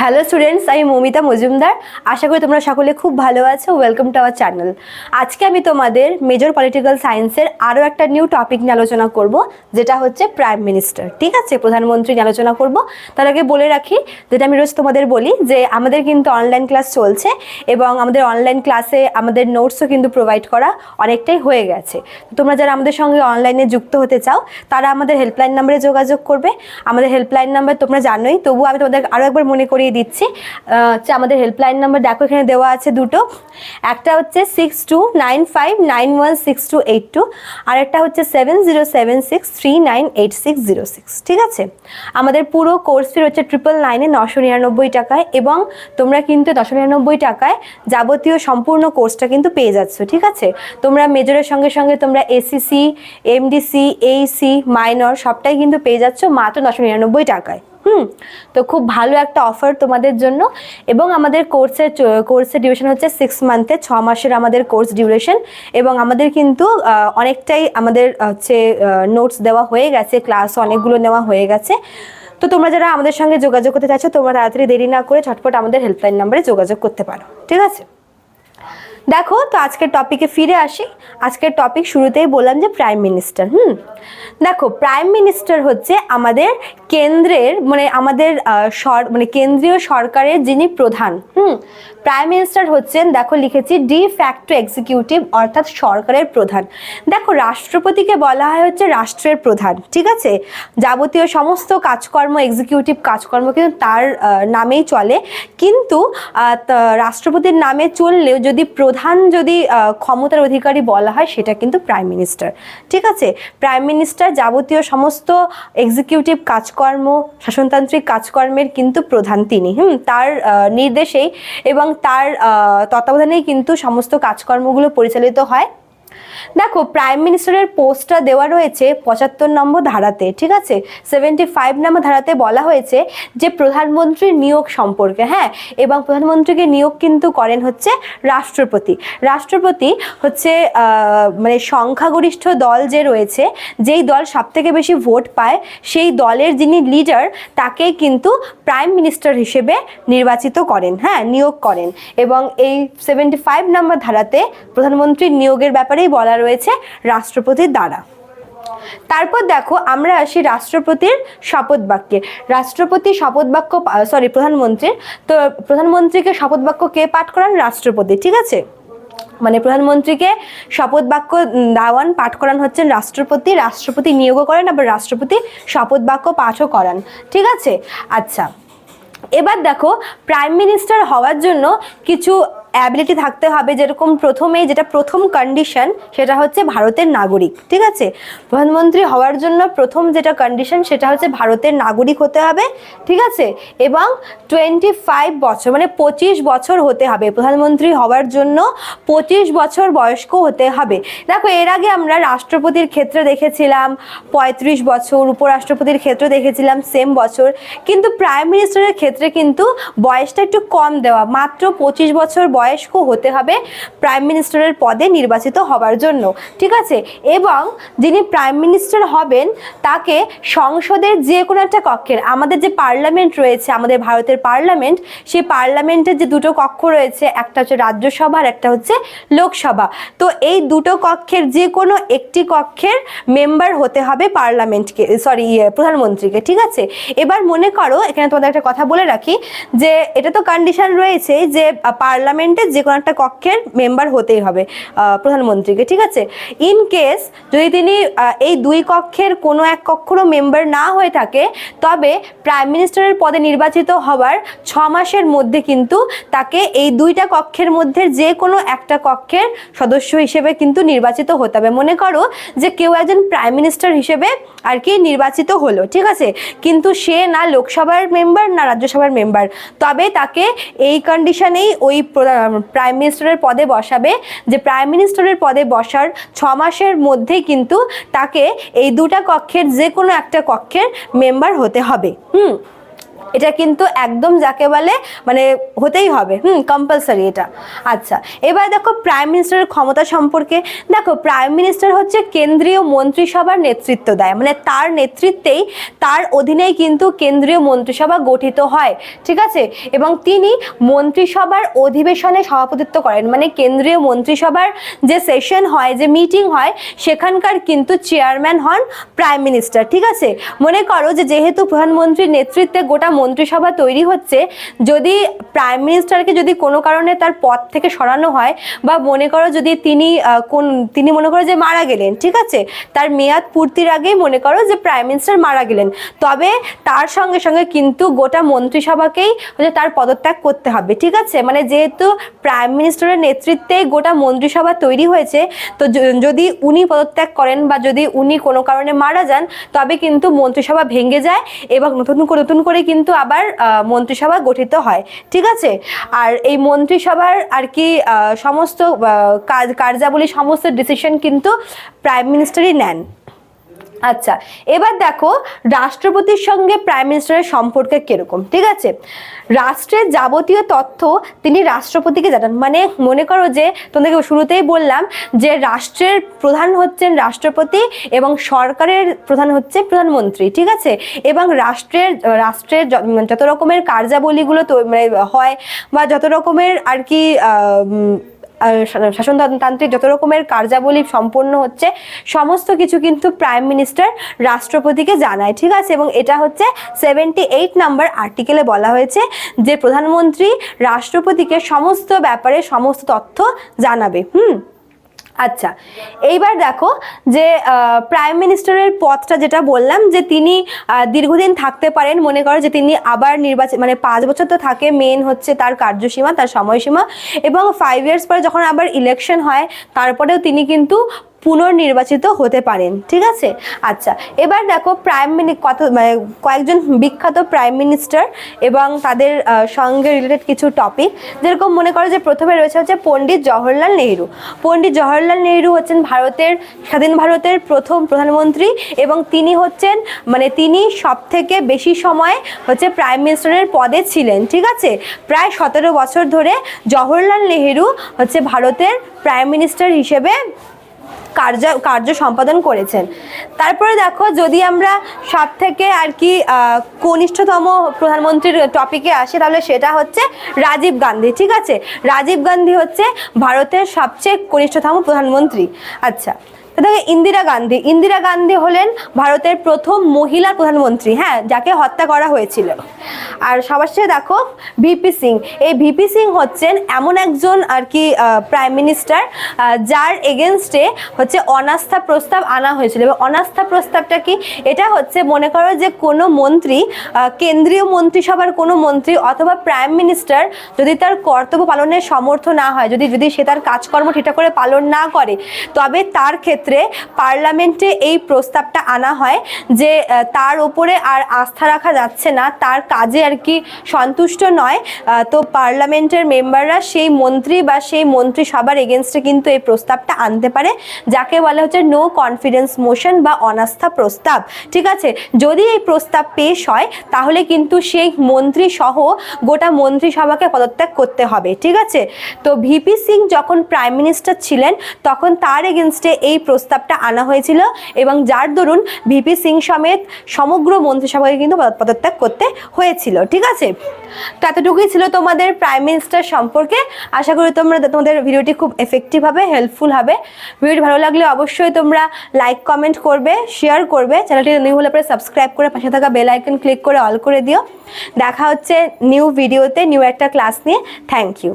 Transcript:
Hello students আমি মমিতা মজুমদার। আশা করি তোমরা সকলে খুব ভালো আছো। ওয়েলকাম টু আওয়ার চ্যানেল আজকে আমি তোমাদের মেজর পলিটিক্যাল সায়েন্সের আরও একটা নিউ টপিক নিয়ে আলোচনা করব, যেটা হচ্ছে প্রাইম মিনিস্টার ঠিক আছে? প্রধানমন্ত্রী নিয়ে আলোচনা করব। তার আগে বলে রাখি, যেটা আমি রোজ তোমাদের বলি, যে আমাদের কিন্তু অনলাইন ক্লাস চলছে এবং আমাদের অনলাইন ক্লাসে আমাদের নোটসও কিন্তু প্রোভাইড করা অনেকটাই হয়ে গেছে। তোমরা যারা আমাদের সঙ্গে অনলাইনে যুক্ত হতে চাও, তারা আমাদের হেল্পলাইন নাম্বারে যোগাযোগ করবে। আমাদের হেল্পলাইন নাম্বার তোমরা জানোই, তবুও আমি তোমাদের আরও একবার মনে করিয়ে দিচ্ছি। আমাদের হেল্পলাইন নাম্বার দেখো এখানে দেওয়া আছে দুটো। একটা হচ্ছে six two nine five nine one six two eight two আর একটা হচ্ছে seven zero seven six three nine eight six zero six ঠিক আছে? আমাদের পুরো কোর্স ফি হচ্ছে ট্রিপল নাইনে নশো নিরানব্বই টাকায় এবং তোমরা কিন্তু নশো নিরানব্বই টাকায় যাবতীয় সম্পূর্ণ কোর্সটা কিন্তু পেয়ে যাচ্ছ, ঠিক আছে? তোমরা মেজরের সঙ্গে সঙ্গে তোমরা এসিসি এমডিসি এইসি মাইনর সবটাই কিন্তু পেয়ে যাচ্ছ মাত্র নশো নিরানব্বই টাকায়। হুম, তো খুব ভালো একটা অফার তোমাদের জন্য। এবং আমাদের কোর্সের কোর্সের ডিউরেশন হচ্ছে সিক্স মান্থে ছ মাসের আমাদের কোর্স ডিউরেশন এবং আমাদের কিন্তু অনেকটাই আমাদের হচ্ছে নোটস দেওয়া হয়ে গেছে ক্লাস অনেকগুলো নেওয়া হয়ে গেছে। তো তোমরা যারা আমাদের সঙ্গে যোগাযোগ করতে চাইছো, তোমরা তাড়াতাড়ি দেরি না করে ঝটপট আমাদের হেল্পলাইন নাম্বারে যোগাযোগ করতে পারো। ঠিক আছে? দেখো, তো আজকের টপিকে ফিরে আসি। আজকের টপিক শুরুতেই বললাম যে প্রাইম মিনিস্টার হুম? দেখো প্রাইম মিনিস্টার হচ্ছে আমাদের কেন্দ্রের মানে আমাদের সর মানে কেন্দ্রীয় সরকারের যিনি প্রধান, হুম? প্রাইম মিনিস্টার হচ্ছেন, দেখো, লিখেছি ডি ফ্যাক্টো এক্সিকিউটিভ অর্থাৎ সরকারের প্রধান। দেখো, রাষ্ট্রপতিকে বলা হয় হচ্ছে রাষ্ট্রের প্রধান, ঠিক আছে? যাবতীয় সমস্ত কাজকর্ম এক্সিকিউটিভ কাজকর্ম কিন্তু তার নামেই চলে। কিন্তু রাষ্ট্রপতির নামে চললেও যদি প্রধান যদি ক্ষমতার অধিকারী বলা হয়, সেটা কিন্তু প্রাইম মিনিস্টার ঠিক আছে? প্রাইম মিনিস্টার যাবতীয় সমস্ত এক্সিকিউটিভ কাজকর্ম, শাসনতান্ত্রিক কাজকর্মের কিন্তু প্রধান তিনি। হুম? তার নির্দেশেই এবং তার তত্ত্বাবধানেই কিন্তু সমস্ত কাজকর্মগুলো পরিচালিত হয়। দেখো প্রাইম মিনিস্টারের পোস্টটা দেওয়া রয়েছে পঁচাত্তর নম্বর ধারাতে, ঠিক আছে? সেভেন্টি ফাইভ নম্বর ধারাতে বলা হয়েছে যে প্রধানমন্ত্রীর নিয়োগ সম্পর্কে হ্যাঁ? এবং প্রধানমন্ত্রীকে নিয়োগ কিন্তু করেন হচ্ছে রাষ্ট্রপতি। রাষ্ট্রপতি হচ্ছে মানে সংখ্যাগরিষ্ঠ দল যে রয়েছে, যেই দল সব থেকে বেশি ভোট পায়, সেই দলের যিনি লিডার তাকেই কিন্তু প্রাইম মিনিস্টার হিসেবে নির্বাচিত করেন হ্যাঁ? নিয়োগ করেন। এবং এই সেভেন্টি ফাইভ নম্বর ধারাতে প্রধানমন্ত্রীর নিয়োগের ব্যাপারেই বলা রয়েছে রাষ্ট্রপতির দ্বারা। তারপর দেখো আমরা আসি রাষ্ট্রপতির শপথ বাক্যে। রাষ্ট্রপতি শপথ বাক্য সরি প্রধানমন্ত্রীর তো প্রধানমন্ত্রীকে শপথ বাক্য কে পাঠ করান? রাষ্ট্রপতি, ঠিক আছে? মানে প্রধানমন্ত্রীকে শপথ বাক্য দাওয়ান, পাঠ করান হচ্ছেন রাষ্ট্রপতি। রাষ্ট্রপতি নিয়োগও করেন, আবার রাষ্ট্রপতি শপথ বাক্য পাঠও করান, ঠিক আছে? আচ্ছা এবার দেখো, প্রাইম মিনিস্টার হওয়ার জন্য কিছু অ্যাবিলিটি থাকতে হবে যেরকম প্রথমেই যেটা প্রথম কন্ডিশন সেটা হচ্ছে ভারতের নাগরিক, ঠিক আছে? প্রধানমন্ত্রী হওয়ার জন্য প্রথম যেটা কন্ডিশন সেটা হচ্ছে ভারতের নাগরিক হতে হবে, ঠিক আছে? এবং টোয়েন্টি ফাইভ বছর মানে পঁচিশ বছর হতে হবে। প্রধানমন্ত্রী হওয়ার জন্য পঁচিশ বছর বয়স্ক হতে হবে। দেখো, এর আগে আমরা রাষ্ট্রপতির ক্ষেত্রে দেখেছিলাম, পঁয়ত্রিশ বছর, উপরাষ্ট্রপতির ক্ষেত্রে দেখেছিলাম সেম বছর। কিন্তু প্রাইম মিনিস্টারের ক্ষেত্রে কিন্তু বয়সটা একটু কম দেওয়া, মাত্র পঁচিশ বছর বয়স্ক হতে হবে প্রাইম মিনিস্টারের পদে নির্বাচিত হবার জন্য। ঠিক আছে? এবং যিনি প্রাইম মিনিস্টার হবেন, তাকে সংসদের যে কোনো একটা কক্ষের, আমাদের যে পার্লামেন্ট রয়েছে, আমাদের ভারতের পার্লামেন্ট সেই পার্লামেন্টের যে দুটো কক্ষ রয়েছে, একটা হচ্ছে রাজ্যসভা আর একটা হচ্ছে লোকসভা। তো এই দুটো কক্ষের যে কোনো একটি কক্ষের মেম্বার হতে হবে পার্লামেন্টকে সরি প্রধানমন্ত্রীকে, ঠিক আছে? এবার মনে করো, এখানে তোমাদের একটা কথা বলে রাখি, যে এটা তো কন্ডিশন রয়েছে যে পার্লামেন্টের যে কোনো একটা কক্ষের মেম্বার হতেই হবে প্রধানমন্ত্রীকে, ঠিক আছে? ইন কেস যদি তিনি এই দুই কক্ষের কোনো এক কক্ষরও মেম্বার না হয়ে থাকে, তবে প্রাইম মিনিস্টারের পদে নির্বাচিত হওয়ার ছ মাসের মধ্যে কিন্তু তাকে এই দুইটা কক্ষের মধ্যে যে কোনো একটা কক্ষের সদস্য হিসেবে কিন্তু নির্বাচিত হতে হবে। মনে করো যে কেউ একজন প্রাইম মিনিস্টার হিসেবে আর কি নির্বাচিত হলো, ঠিক আছে? কিন্তু সে না লোকসভার মেম্বার না রাজ্যসভার মেম্বার। তবে তাকে এই কন্ডিশনেই ওই প্রাইম মিনিস্টারের পদে বসাবে, যে প্রাইম মিনিস্টারের পদে বসার ছ মাসের মধ্যেই কিন্তু তাকে এই দুটা কক্ষের যে কোনো একটা কক্ষের মেম্বার হতে হবে। হুম? এটা কিন্তু একদম যাকে বলে মানে হতেই হবে। হুম কম্পালসারি এটা। আচ্ছা এবার দেখো প্রাইম মিনিস্টারের ক্ষমতা সম্পর্কে। দেখো প্রাইম মিনিস্টার হচ্ছে কেন্দ্রীয় মন্ত্রিসভার নেতৃত্ব দেয়। মানে তার নেতৃত্বেই, তার অধীনেই কিন্তু কেন্দ্রীয় মন্ত্রিসভা গঠিত হয়। ঠিক আছে? এবং তিনি মন্ত্রিসভার অধিবেশনে সভাপতিত্ব করেন। মানে কেন্দ্রীয় মন্ত্রিসভার যে সেশন হয়, যে মিটিং হয়, সেখানকার কিন্তু চেয়ারম্যান হন প্রাইম মিনিস্টার ঠিক আছে? মনে করো যে যেহেতু প্রধানমন্ত্রীর নেতৃত্বে গোটা মন্ত্রিসভা তৈরি হচ্ছে, যদি প্রাইম মিনিস্টারকে যদি কোনো কারণে তার পদ থেকে সরানো হয় বা মনে করো যদি তিনি কোন, তিনি মনে করো যে মারা গেলেন, ঠিক আছে? তার মেয়াদ পূর্তির আগেই মনে করো যে প্রাইম মিনিস্টার মারা গেলেন। তবে তার সঙ্গে সঙ্গে কিন্তু গোটা মন্ত্রিসভাকেই হচ্ছে তার পদত্যাগ করতে হবে, ঠিক আছে? মানে যেহেতু প্রাইম মিনিস্টারের নেতৃত্বে গোটা মন্ত্রিসভা তৈরি হয়েছে, তো যদি উনি পদত্যাগ করেন বা যদি উনি কোনো কারণে মারা যান, তবে কিন্তু মন্ত্রিসভা ভেঙে যায় এবং নতুন নতুন করে কিন্তু আবার মন্ত্রিসভা গঠিত হয়। ঠিক আছে? আর এই মন্ত্রিসভার আর কি সমস্ত কাজ, কার্যাবলী, সমস্ত ডিসিশন কিন্তু প্রাইম মিনিস্টারই নেন। আচ্ছা এবার দেখো রাষ্ট্রপতির সঙ্গে প্রাইম মিনিস্টারের সম্পর্কে কীরকম, ঠিক আছে? রাষ্ট্রের যাবতীয় তথ্য তিনি রাষ্ট্রপতিকে জানান। মানে মনে করো যে তোমাদেরকে শুরুতেই বললাম যে রাষ্ট্রের প্রধান হচ্ছেন রাষ্ট্রপতি এবং সরকারের প্রধান হচ্ছে প্রধানমন্ত্রী, ঠিক আছে? এবং রাষ্ট্রের রাষ্ট্রের যত রকমের কার্যাবলীগুলো তো- মানে হয় বা যত রকমের আর কি শাসনতান্ত্রিক যত রকমের কার্যাবলী সম্পন্ন হচ্ছে, সমস্ত কিছু কিন্তু প্রাইম মিনিস্টার রাষ্ট্রপতিকে জানায়, ঠিক আছে? এবং এটা হচ্ছে সেভেন্টি এইট নাম্বার আর্টিকেলে বলা হয়েছে যে প্রধানমন্ত্রী রাষ্ট্রপতিকে সমস্ত ব্যাপারে সমস্ত তথ্য জানাবে। হুম? আচ্ছা এইবার দেখো যে প্রাইম মিনিস্টারের পদটা যেটা বললাম যে তিনি দীর্ঘদিন থাকতে পারেন, মনে করো যে তিনি আবার নির্বাচন মানে পাঁচ বছর তো থাকে মেন হচ্ছে তার কার্যসীমা, তার সময়সীমা এবং ফাইভ ইয়ার্স পরে যখন আবার ইলেকশন হয়, তারপরেও তিনি কিন্তু পুনর্নির্বাচিত হতে পারেন, ঠিক আছে? আচ্ছা এবার দেখো প্রাইম মিনি, কত মানে কয়েকজন বিখ্যাত প্রাইম মিনিস্টার এবং তাদের সঙ্গে রিলেটেড কিছু টপিক যেরকম মনে করো যে প্রথমে রয়েছে হচ্ছে পণ্ডিত জওহরলাল নেহরু। পণ্ডিত জওহরলাল নেহরু হচ্ছেন ভারতের, স্বাধীন ভারতের প্রথম প্রধানমন্ত্রী এবং তিনি হচ্ছেন মানে তিনি সব থেকে বেশি সময় হচ্ছে প্রাইম মিনিস্টারের পদে ছিলেন, ঠিক আছে? প্রায় সতেরো বছর ধরে জওহরলাল নেহরু হচ্ছে ভারতের প্রাইম মিনিস্টার হিসেবে কার্য কার্য সম্পাদন করেছেন। তারপরে দেখো, যদি আমরা সব থেকে আর কি কনিষ্ঠতম প্রধানমন্ত্রীর টপিকে আসি, তাহলে সেটা হচ্ছে রাজীব গান্ধী, ঠিক আছে? রাজীব গান্ধী হচ্ছে ভারতের সবচেয়ে কনিষ্ঠতম প্রধানমন্ত্রী। আচ্ছা তো ইন্দিরা গান্ধী। ইন্দিরা গান্ধী হলেন ভারতের প্রথম মহিলা প্রধানমন্ত্রী হ্যাঁ যাকে হত্যা করা হয়েছিল। আর সবার সাথে দেখো, ভিপি সিং। এই ভিপি সিং হচ্ছেন এমন একজন আর কি প্রাইম মিনিস্টার যার এগেনস্টে হচ্ছে অনাস্থা প্রস্তাব আনা হয়েছিল। এবং অনাস্থা প্রস্তাবটা কি? এটা হচ্ছে মনে করো যে কোনো মন্ত্রী কেন্দ্রীয় মন্ত্রিসভার কোনো মন্ত্রী অথবা প্রাইম মিনিস্টার যদি তার কর্তব্য পালনের সমর্থ না হয়, যদি যদি সে তার কাজকর্ম ঠিকঠাক করে পালন না করে, তবে তার ক্ষেত্রে পার্লামেন্টে এই প্রস্তাবটা আনা হয় যে তার ওপরে আর আস্থা রাখা যাচ্ছে না, তার কাজে আর কি সন্তুষ্ট নয়। তো পার্লামেন্টের মেম্বাররা সেই মন্ত্রী বা সেই মন্ত্রিসভার এগেনস্টে কিন্তু এই প্রস্তাবটা আনতে পারে, যাকে বলা হচ্ছে নো কনফিডেন্স মোশন বা অনাস্থা প্রস্তাব। ঠিক আছে? যদি এই প্রস্তাব পেশ হয়, তাহলে কিন্তু সেই মন্ত্রী সহ গোটা মন্ত্রিসভাকে পদত্যাগ করতে হবে। ঠিক আছে? তো ভিপি সিং যখন প্রাইম মিনিস্টার ছিলেন, তখন তার এগেনস্টে এই প্রস্তাবটা আনা হয়েছিল এবং যার দরুন ভিপি সিং সমেত সমগ্র মন্ত্রিসভাকে কিন্তু পদ- পদত্যাগ করতে হয়েছিল, ঠিক আছে? তো এতটুকুই ছিল তোমাদের প্রাইম মিনিস্টার সম্পর্কে। আশা করি তোমরা তোমাদের ভিডিওটি খুব এফেক্টিভ হবে হেল্পফুল হবে। ভিডিওটি ভালো লাগলে অবশ্যই তোমরা লাইক কমেন্ট করবে শেয়ার করবে। চ্যানেলটি নিউ হলে পরে সাবস্ক্রাইব করে পাশে থাকা বেল আইকন ক্লিক করে অল করে দিও। দেখা হচ্ছে নিউ ভিডিওতে নিউ একটা ক্লাস নিয়ে। Thank you